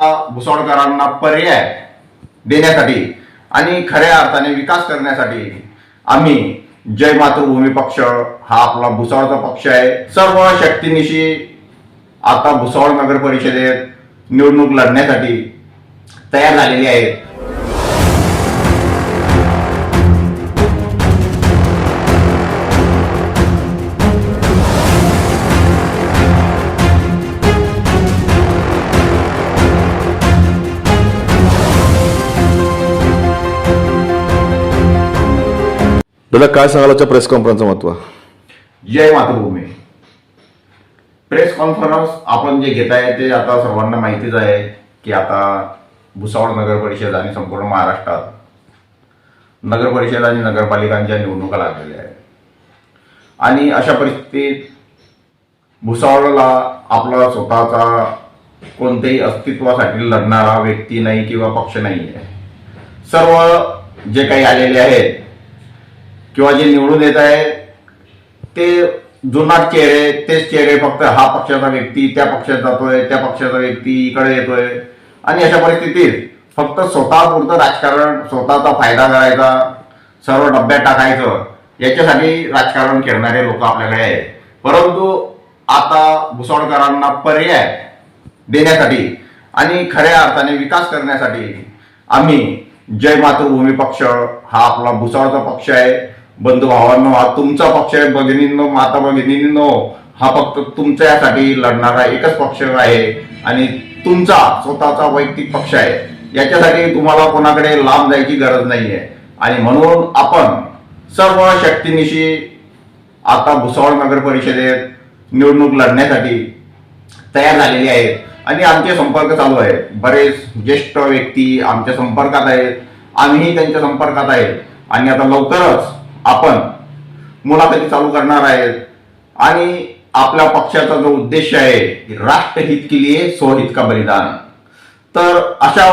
भुसावळकरांना पर्याय देण्यासाठी आणि खऱ्या अर्थाने विकास करण्यासाठी आम्ही जय मातृभूमी पक्ष हा आपला भुसावळचा पक्ष आहे. सर्व शक्तीनिशी आता भुसावळ नगर परिषदेत निवडणूक लढण्यासाठी तयार झालेली आहेत. दादा काय सांगाल आजच्या प्रेस कॉन्फरन्सचं महत्त्व? जय मातृभूमी. प्रेस कॉन्फरन्स आपण जे घेत आहे ते आता सर्वांना माहितीच आहे की आता भुसावळ नगर परिषद आणि संपूर्ण महाराष्ट्रात नगर परिषद आणि नगरपालिकांच्या निवडणुका लागलेल्या आहेत. आणि अशा परिस्थितीत भुसावळला आपला स्वतःचा कोणत्याही अस्तित्वासाठी लढणारा व्यक्ती नाही किंवा पक्ष नाही आहे सर्व जे काही आलेले आहेत किंवा जे निवडून येत आहे ते जुनाट चेहरे तेच चेहरे फक्त हा पक्षाचा व्यक्ती त्या पक्षात जातोय त्या पक्षाचा व्यक्ती इकडे येतोय. आणि अशा परिस्थितीत फक्त स्वतःपुरतं राजकारण स्वतःचा फायदा करायचा सर्व डब्यात टाकायचं याच्यासाठी राजकारण खेळणारे लोक आपल्याकडे आहेत. परंतु आता भुसावळकरांना पर्याय देण्यासाठी आणि खऱ्या अर्थाने विकास करण्यासाठी आम्ही जय मातृभूमी पक्ष हा आपला भुसावळचा पक्ष आहे. बंधू भावांनो हा तुमचा पक्ष आहे भगिनींनो माता भगिनींनो. हा फक्त तुमच्यासाठी लढणारा एकच पक्ष आहे आणि तुमचा स्वतःचा वैयक्तिक पक्ष आहे. याच्यासाठी तुम्हाला कोणाकडे लांब जायची गरज नाही आहे आणि म्हणून आपण सर्व शक्तीनिशी आता भुसावळ नगर परिषदेत निवडणूक लढण्यासाठी तयार झालेली आहेत आणि आमचे संपर्क चालू आहे. बरेच ज्येष्ठ व्यक्ती आमच्या संपर्कात आहेत. आम्हीही त्यांच्या संपर्कात आहेत आणि आता लवकरच आपण मुलाखती चालू करणार आहेत. आणि आपल्या पक्षाचा जो उद्देश आहे राष्ट्रहित के लिए स्वहित का बलिदान? तर अशा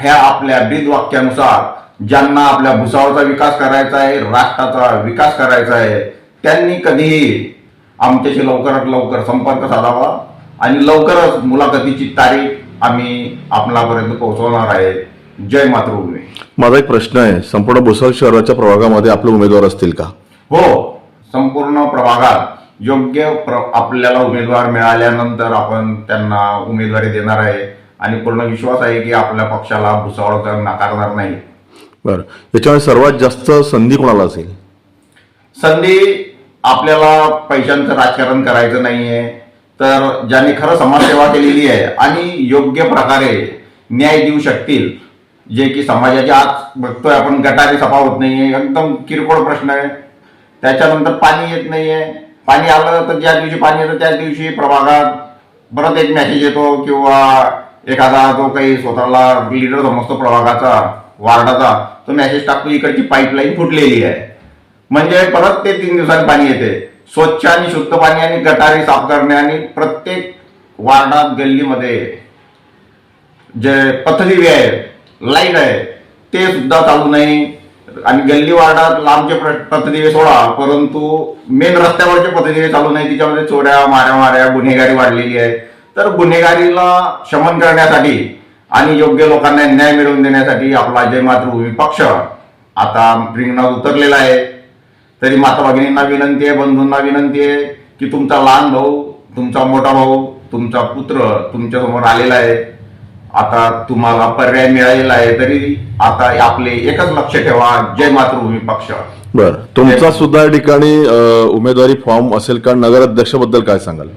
ह्या आपल्या ब्रीद वाक्यानुसार ज्यांना आपल्या भुसावळचा विकास करायचा आहे राष्ट्राचा विकास करायचा आहे त्यांनी कधीही आमच्याशी लवकरात लवकर संपर्क साधावा. आणि लवकरच मुलाखतीची तारीख आम्ही आपणापर्यंत पोहोचवणार आहे जय मातृभूमी माझा एक प्रश्न आहे. संपूर्ण भुसावळ शहराच्या प्रभागामध्ये आपले उमेदवार असतील का? हो संपूर्ण प्रभागात योग्य प्र आपल्याला उमेदवार मिळाल्यानंतर आपण त्यांना उमेदवारी देणार आहे. आणि पूर्ण विश्वास आहे की आपल्या पक्षाला भुसावळ नाकारणार नाही. बरं. याच्यामध्ये सर्वात जास्त संधी कोणाला असेल? संधी आपल्याला पैशांचं राजकारण करायचं नाहीये. तर ज्यांनी खरं समाजसेवा केलेली आहे आणि योग्य प्रकारे न्याय देऊ शकतील जे की समाजाच्या आज बघतोय आपण गटारी सफा होत नाहीये एकदम किरकोळ प्रश्न आहे. त्याच्यानंतर पाणी येत नाहीये. पाणी आलं तर ज्या दिवशी पाणी येतं त्याच दिवशी प्रभागात परत एक मेसेज येतो किंवा एखादा जो काही स्वतःला लिडर समजतो प्रभागाचा वार्डाचा तो मेसेज टाकतो इकडची पाईपलाईन फुटलेली आहे. म्हणजे परत ते तीन दिवसांनी पाणी येते. स्वच्छ आणि शुद्ध पाणी आणि गटारी साफ करणे आणि प्रत्येक वार्डात गल्लीमध्ये जे पथदिवे आहेत लाइट आहे. ते सुद्धा चालू नाही. आणि गल्ली वार्डात लांबचे प्र- पथदिवे सोडा परंतु मेन रस्त्यावरचे पथदिवे चालू नाही. तिच्यामध्ये चोऱ्या माऱ्या माऱ्या गुन्हेगारी वाढलेली आहे. तर गुन्हेगारीला शमन करण्यासाठी आणि योग्य लोकांना न्याय मिळवून देण्यासाठी आपला जय मातृभूमी पक्ष आता रिंगणात उतरलेला आहे. तरी माता भगिनींना विनंती आहे बंधूंना विनंती आहे की तुमचा लहान भाऊ तुमचा मोठा भाऊ तुमचा पुत्र तुमच्यासमोर आलेला आहे. आता तुम्हाला पर्याय मिळालेला आहे तरी आता आपले एकच लक्ष ठेवा. जय मातृभूमी पक्ष. बरं. तुमचा सुद्धा या ठिकाणी उमेदवारी फॉर्म असेल का? नगराध्यक्षाबद्दल काय सांगाल?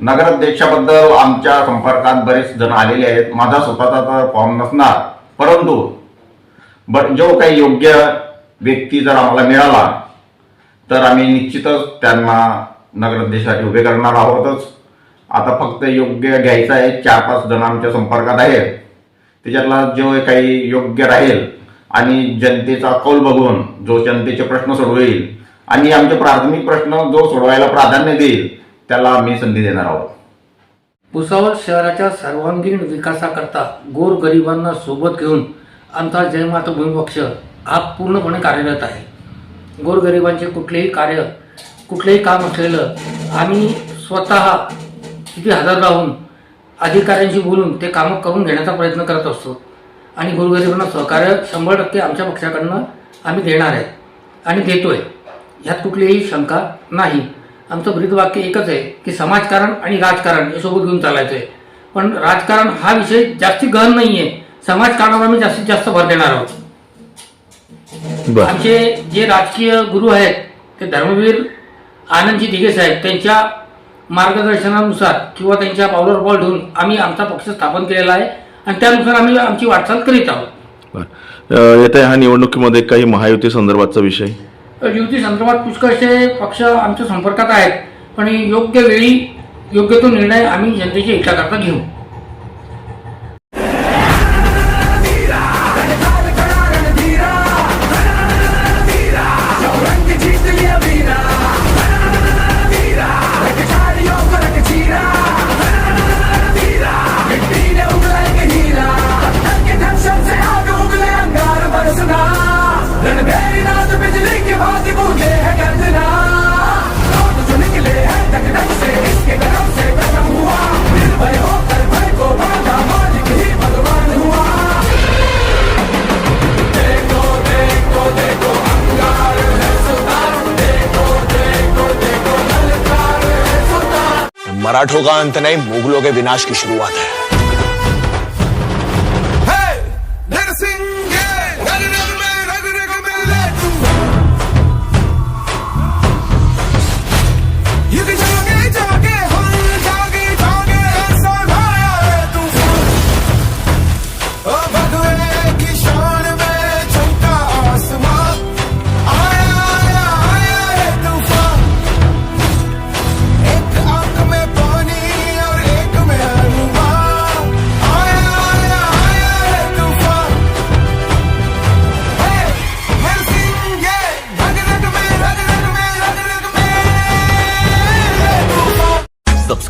नगराध्यक्षाबद्दल आमच्या संपर्कात बरेच जण आलेले आहेत. माझा स्वतःचा तर फॉर्म नसणार. परंतु जो काही योग्य व्यक्ती जर आम्हाला मिळाला तर आम्ही निश्चितच त्यांना नगराध्यक्षासाठी उभे करणार आहोतच. आता फक्त योग्य घ्यायचं आहे चार पाच जण आमच्या संपर्कात आहेत. त्याच्यातला जो काही योग्य राहील आणि जनतेचा कौल बघून जो जनतेचे प्रश्न सोडवेल आणि आमचे प्राथमिक प्रश्न जो सोडवायला प्राधान्य देईल त्याला आम्ही संधी देणार आहोत. भुसावळ शहराच्या सर्वांगीण विकासाकरता गोरगरिबांना सोबत घेऊन आमचा जय मातृभूमी पक्ष हा पूर्णपणे कार्यरत आहे. गोरगरिबांचे कुठलेही कार्य कुठलेही काम असलेलं आम्ही स्वतः किती हजर राहून अधिकाऱ्यांशी बोलून ते कामं करून घेण्याचा प्रयत्न करत असतो. आणि गोरगरिबांना सहकार्य शंभर टक्के आमच्या पक्षाकडनं आम्ही देणार आहे. आणि देतोय. ह्यात कुठलीही शंका नाही. आमचं ब्रीदवाक्य एकच आहे की समाजकारण आणि राजकारण हे सोबत घेऊन चालायचं आहे पण राजकारण हा विषय जास्ती गहन नाही आहे समाजकारणावर आम्ही जास्तीत जास्त भर देणार आहोत. आमचे जे राजकीय गुरु आहेत ते धर्मवीर आनंदजी दिघे साहेब त्यांच्या मार्गदर्शनानुसार किंवा त्यांच्या पावलावर पाऊल ठेवून आम्ही आमचा पक्ष स्थापन केलेला आहे आणि त्यानुसार आम्ही आमची वाटचाल करीत आहोत. येत्या ह्या निवडणुकीमध्ये काही महायुती संदर्भातचा विषय? युती संदर्भात पुष्कळसे पक्ष आमच्या संपर्कात आहेत पण योग्य वेळी योग्य तो निर्णय आम्ही जनतेच्या हिताकरता घेऊ. मराठों का अंत नहीं मुगलों के विनाश की शुरुआत है।